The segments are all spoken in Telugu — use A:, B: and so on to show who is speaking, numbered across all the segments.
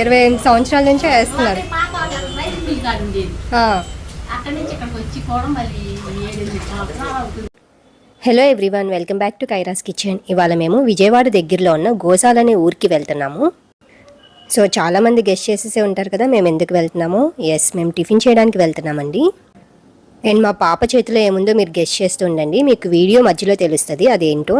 A: ఇరవై ఎనిమిది సంవత్సరాల నుంచే వేస్తున్నారు. Hello everyone welcome back to Kaira's kitchen ఇవాళ మేము విజయవాడ దగ్గరలో ఉన్న గోసాల్ అనే ఊరికి వెళ్తున్నాము. సో చాలామంది గెస్ట్ చేసేసే ఉంటారు కదా మేము ఎందుకు వెళ్తున్నాము? ఎస్ మేము టిఫిన్ చేయడానికి వెళ్తున్నామండి. అండ్ మా పాప చేతిలో ఏముందో మీరు గెస్ట్ చేస్తూ ఉండండి. మీకు వీడియో మధ్యలో తెలుస్తుంది అదేంటో?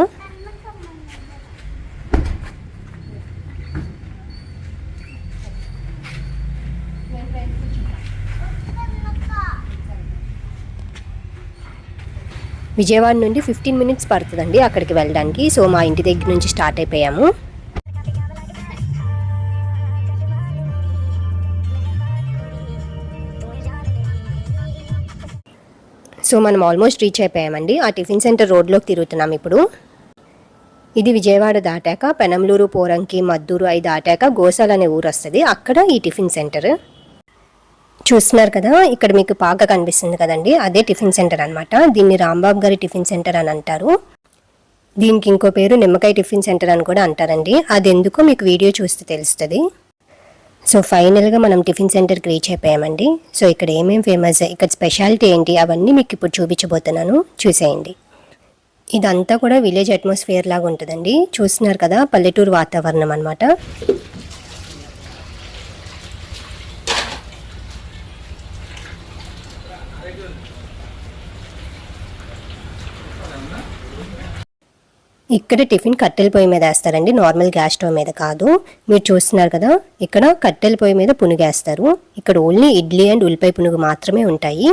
A: విజయవాడ నుండి ఫిఫ్టీన్ మినిట్స్ పడుతుందండి అక్కడికి వెళ్ళడానికి. సో మా ఇంటి దగ్గర నుంచి స్టార్ట్ అయిపోయాము. సో మనం ఆల్మోస్ట్ రీచ్ అయిపోయామండి. ఆ టిఫిన్ సెంటర్ రోడ్లోకి తిరుగుతున్నాం ఇప్పుడు. ఇది విజయవాడ దాటాక పెనంలూరు పోరంకి మద్దూరు అయి దాటాక గోసాల్ అనే ఊరు వస్తుంది. అక్కడ ఈ టిఫిన్ సెంటర్ చూస్తున్నారు కదా ఇక్కడ మీకు పాక కనిపిస్తుంది కదండి. అదే టిఫిన్ సెంటర్ అనమాట దీన్ని రాంబాబు గారి టిఫిన్ సెంటర్ అని అంటారు. దీనికి ఇంకో పేరు నిమ్మకాయ టిఫిన్ సెంటర్ అని కూడా అంటారండి. అది ఎందుకో మీకు వీడియో చూస్తే తెలుస్తుంది. సో ఫైనల్గా మనం టిఫిన్ సెంటర్కి రీచ్ అయిపోయామండి. సో ఇక్కడ ఏమేమి ఫేమస్ ఇక్కడ స్పెషాలిటీ ఏంటి అవన్నీ మీకు ఇప్పుడు చూపించబోతున్నాను. చూసేయండి. ఇదంతా కూడా విలేజ్ అట్మాస్ఫియర్ లాగా ఉంటుందండి. చూస్తున్నారు కదా పల్లెటూరు వాతావరణం అనమాట ఇక్కడ టిఫిన్ కట్టెల పొయ్యి మీద వేస్తారండి. నార్మల్ గ్యాస్ స్టవ్ మీద కాదు. మీరు చూస్తున్నారు కదా ఇక్కడ కట్టెల పొయ్యి మీద పునుగేస్తారు ఇక్కడ ఓన్లీ ఇడ్లీ అండ్ ఉల్లిపాయ పునుగు మాత్రమే ఉంటాయి.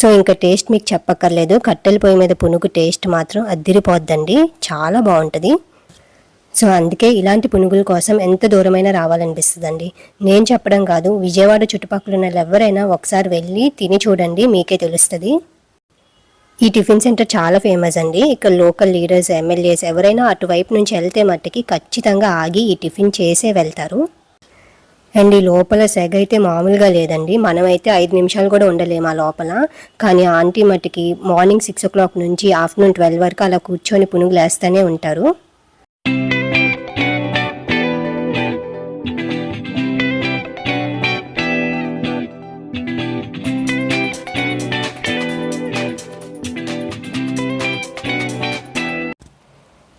A: సో ఇంకా టేస్ట్ మీకు చెప్పక్కర్లేదు. కట్టెల పొయ్యి మీద పునుగు టేస్ట్ మాత్రం అద్దిరిపోద్దండి. చాలా బాగుంటుంది. సో అందుకే ఇలాంటి పునుగుల కోసం ఎంత దూరమైనా రావాలనిపిస్తుందండి. నేను చెప్పడం కాదు విజయవాడ చుట్టుపక్కల ఉన్న ఎవరైనా ఒకసారి వెళ్ళి తిని చూడండి మీకే తెలుస్తుంది. ఈ టిఫిన్ సెంటర్ చాలా ఫేమస్ అండి. ఇక్కడ లోకల్ లీడర్స్ ఎమ్మెల్యేస్ ఎవరైనా అటువైపు నుంచి వెళ్తే మట్టుకి ఖచ్చితంగా ఆగి ఈ టిఫిన్ చేసే వెళ్తారు. అండ్ ఈ లోపల సెగ అయితే మామూలుగా లేదండి. మనమైతే ఐదు నిమిషాలు కూడా ఉండలేము ఆ లోపల. కానీ ఆంటీ మట్టుకి మార్నింగ్ సిక్స్ ఓ క్లాక్ నుంచి ఆఫ్టర్నూన్ ట్వెల్వ్ వరకు అలా కూర్చొని పునుగులేస్తూనే ఉంటారు.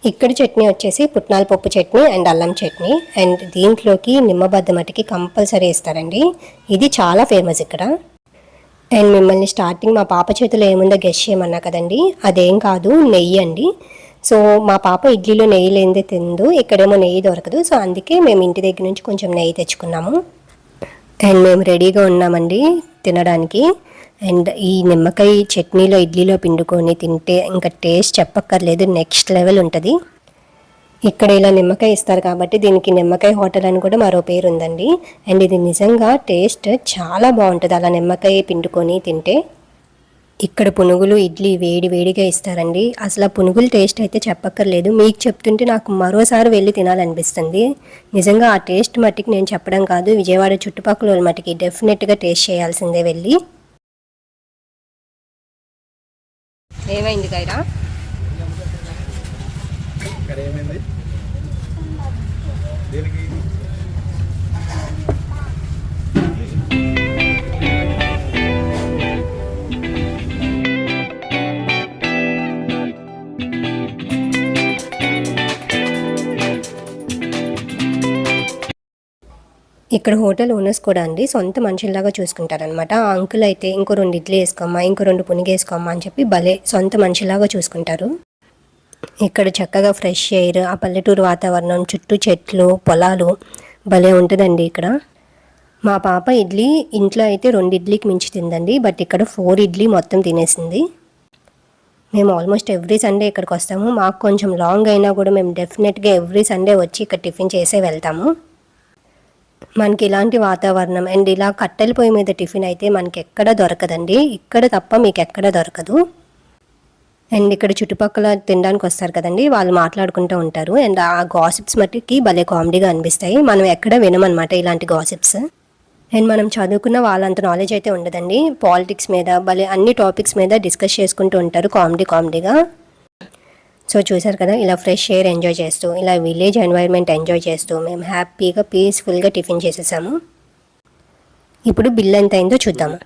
A: ఇక్కడ చట్నీ వచ్చేసి పుట్నాల పప్పు చట్నీ అండ్ అల్లం చట్నీ. అండ్ దీంట్లోకి నిమ్మబద్ద మట్టికి కంపల్సరీ ఇస్తారండి ఇది చాలా ఫేమస్ ఇక్కడ. అండ్ మిమ్మల్ని స్టార్టింగ్ మా పాప చేతిలో ఏముందో గెస్ట్ చేయమన్నా కదండి. అదేం కాదు నెయ్యి అండి. సో మా పాప ఇడ్లీలో నెయ్యి లేనిదే తిందు ఇక్కడేమో నెయ్యి దొరకదు. సో అందుకే మేము ఇంటి దగ్గర నుంచి కొంచెం నెయ్యి తెచ్చుకున్నాము. అండ్ మేము రెడీగా ఉన్నామండి తినడానికి. అండ్ ఈ నిమ్మకాయ చట్నీలో ఇడ్లీలో పిండుకొని తింటే ఇంకా టేస్ట్ చెప్పక్కర్లేదు నెక్స్ట్ లెవెల్ ఉంటుంది. ఇక్కడ ఇలా నిమ్మకాయ ఇస్తారు కాబట్టి దీనికి నిమ్మకాయ హోటల్ అని కూడా మరో పేరు ఉందండి. అండ్ ఇది నిజంగా టేస్ట్ చాలా బాగుంటుంది అలా నిమ్మకాయ పిండుకొని తింటే. ఇక్కడ పునుగులు ఇడ్లీ వేడి వేడిగా ఇస్తారండి. అసలు ఆ పునుగుల టేస్ట్ అయితే చెప్పక్కర్లేదు. మీకు చెప్తుంటే నాకు మరోసారి వెళ్ళి తినాలనిపిస్తుంది. నిజంగా ఆ టేస్ట్ మట్టికి నేను చెప్పడం కాదు విజయవాడ చుట్టుపక్కల వాళ్ళ మట్టికి డెఫినెట్గా టేస్ట్ చేయాల్సిందే వెళ్ళి. ఏమైంది గైరా
B: ఇక్కడ ఏమైంది? దీనికి?
A: ఇక్కడ హోటల్ ఓనర్స్ కూడా అండి సొంత మనుషుల్లాగా చూసుకుంటారనమాట ఆ అంకుల్ అయితే ఇంకో రెండు ఇడ్లీ వేసుకోమ్మా ఇంకో రెండు పునిగి వేసుకోమ్మా అని చెప్పి భలే సొంత మనిషిలాగా చూసుకుంటారు. ఇక్కడ చక్కగా ఫ్రెష్ ఎయిర్ ఆ పల్లెటూరు వాతావరణం చుట్టూ చెట్లు పొలాలు భలే ఉంటుందండి ఇక్కడ. మా పాప ఇడ్లీ ఇంట్లో అయితే రెండు ఇడ్లీకి మించి తిందండి బట్ ఇక్కడ ఫోర్ ఇడ్లీ మొత్తం తినేసింది. మేము ఆల్మోస్ట్ ఎవ్రీ సండే ఇక్కడికి వస్తాము. మాకు కొంచెం లాంగ్ అయినా కూడా మేము డెఫినెట్గా ఎవ్రీ సండే వచ్చి ఇక్కడ టిఫిన్ చేసే వెళ్తాము. మనకి ఇలాంటి వాతావరణం అండ్ ఇలా కట్టెల పొయ్యి మీద టిఫిన్ అయితే మనకి ఎక్కడ దొరకదండి. ఇక్కడ తప్ప మీకు ఎక్కడ దొరకదు. అండ్ ఇక్కడ చుట్టుపక్కల తినడానికి వస్తారు కదండి. వాళ్ళు మాట్లాడుకుంటూ ఉంటారు. అండ్ ఆ గాసిప్స్ మట్టికి భలే కామెడీగా అనిపిస్తాయి. మనం ఎక్కడ వినమనమాట ఇలాంటి గాసిప్స్. అండ్ మనం చదువుకున్న వాళ్ళంత నాలెడ్జ్ అయితే ఉండదండి. పాలిటిక్స్ మీద భలే అన్ని టాపిక్స్ మీద డిస్కస్ చేసుకుంటూ ఉంటారు కామెడీ కామెడీగా. సో చూసారు కదా ఇలా ఫ్రెష్ ఎయిర్ ఎంజాయ్ చేస్తూ ఇలా విలేజ్ ఎన్వైర్న్మెంట్ ఎంజాయ్ చేస్తూ మేము హ్యాపీగా పీస్ఫుల్గా టిఫిన్ చేసేసాము. ఇప్పుడు బిల్ ఎంత అయిందో చూద్దాము?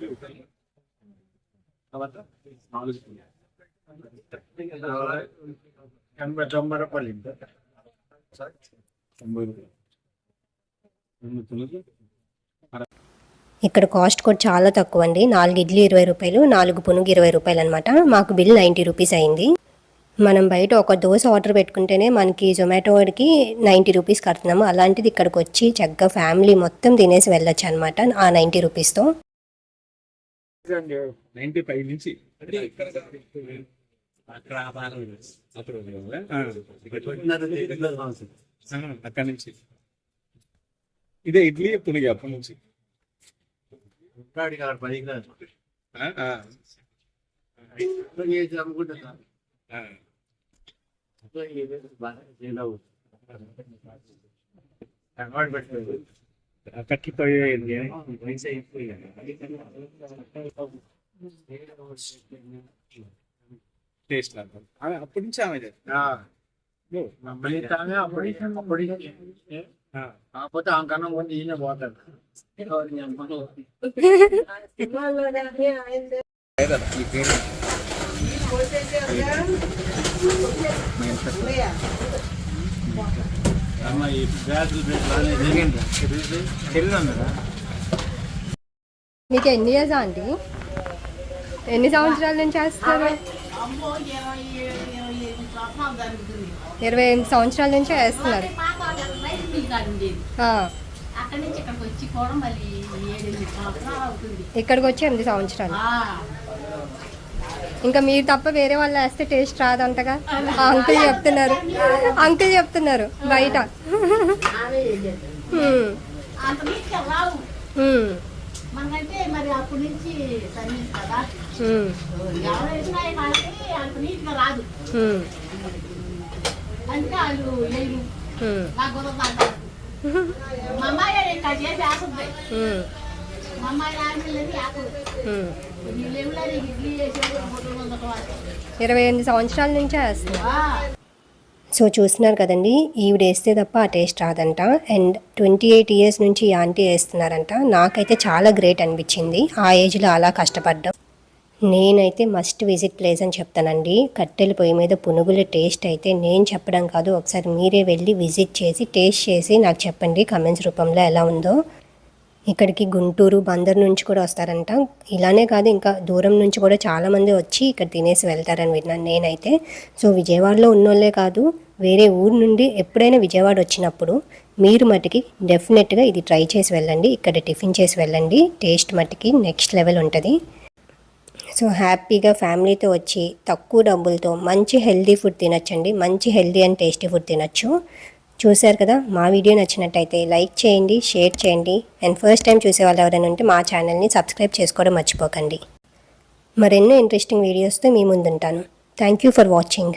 A: ఇక్కడ కాస్ట్ కూడా చాలా తక్కువ అండి నాలుగు ఇడ్లీ ఇరవై రూపాయలు నాలుగు పునుగు ఇరవై రూపాయలు అనమాట మాకు బిల్ నైంటీ రూపీస్ అయింది. మనం బయట ఒక దోశ ఆర్డర్ పెట్టుకుంటేనే మనకి జొమాటోకి నైంటీ రూపీస్ కడుతున్నాము. అలాంటిది ఇక్కడికి వచ్చి చక్కగా ఫ్యామిలీ మొత్తం తినేసి వెళ్ళొచ్చు అనమాట ఆ నైంటీ రూపీస్తో
B: అక్కడ నుంచి. ఇదే ఇడ్లీ పునిగి అప్పటి నుంచి. ఆ, ఆ, ఆ. కట్టిపోయేది వయసు టేస్ట్ లాగా ఆమె అప్పటి నుంచి ఆమె
C: కాకపోతే ఆ కన్నా ముందు ఈయన పోతాడు ఈ బ్యాటరీ తెలియదు
A: మీకు ఎన్ని ఇయర్స్ ఆంటీ ఎన్ని సంవత్సరాల నుంచి చేస్తారు?
D: అమ్మో ఇరవై ఎనిమిది సంవత్సరాలు
A: నుంచి వేస్తున్నారు
D: ఇక్కడికి వచ్చి
A: ఎనిమిది సంవత్సరాలు. ఇంకా మీరు తప్ప వేరే వాళ్ళు వేస్తే టేస్ట్ రాదంటగా ఆ అంకుల్ చెప్తున్నారు. అంకుల్ చెప్తున్నారు బయట. ఇరవై ఎనిమిది సంవత్సరాల నుంచే
D: వేస్తుంది.
A: సో చూస్తున్నారు కదండి ఈవిడ వేస్తే తప్ప ఆ టేస్ట్ రాదంట. అండ్ ట్వంటీ ఎయిట్ ఇయర్స్ నుంచి ఈ ఆంటీ వేస్తున్నారంట. నాకైతే చాలా గ్రేట్ అనిపించింది. ఆ ఏజ్లో అలా కష్టపడ్డం. నేనైతే మస్ట్ విజిట్ ప్లేస్ అని చెప్తానండి. కట్టెల పొయ్యి మీద పునుగుల టేస్ట్ అయితే నేను చెప్పడం కాదు. ఒకసారి మీరే వెళ్ళి విజిట్ చేసి టేస్ట్ చేసి నాకు చెప్పండి. కమెంట్స్ రూపంలో ఎలా ఉందో. ఇక్కడికి గుంటూరు బందర్ నుంచి కూడా వస్తారంట. ఇలానే కాదు ఇంకా దూరం నుంచి కూడా చాలామంది వచ్చి ఇక్కడ తినేసి వెళ్తారని విన్నాను నేనైతే. సో విజయవాడలో ఉన్నోళ్ళే కాదు వేరే ఊరు నుండి ఎప్పుడైనా విజయవాడ వచ్చినప్పుడు మీరు మట్టుకి డెఫినెట్గా ఇది ట్రై చేసి వెళ్ళండి ఇక్కడ టిఫిన్ చేసి వెళ్ళండి టేస్ట్ మట్టుకి నెక్స్ట్ లెవెల్ ఉంటుంది. సో హ్యాపీగా ఫ్యామిలీతో వచ్చి తక్కువ డబ్బులతో మంచి హెల్దీ ఫుడ్ తినచ్చండి మంచి హెల్దీ అండ్ టేస్టీ ఫుడ్ తినొచ్చు. చూశారు కదా? మా వీడియో నచ్చినట్టయితే లైక్ చేయండి షేర్ చేయండి. అండ్ ఫస్ట్ టైం చూసే వాళ్ళు ఎవరైనా ఉంటే మా ఛానల్ని సబ్స్క్రైబ్ చేసుకోవడం మర్చిపోకండి. మరెన్నో ఇంట్రెస్టింగ్ వీడియోస్తో మీ ముందుంటాను. Thank you for watching.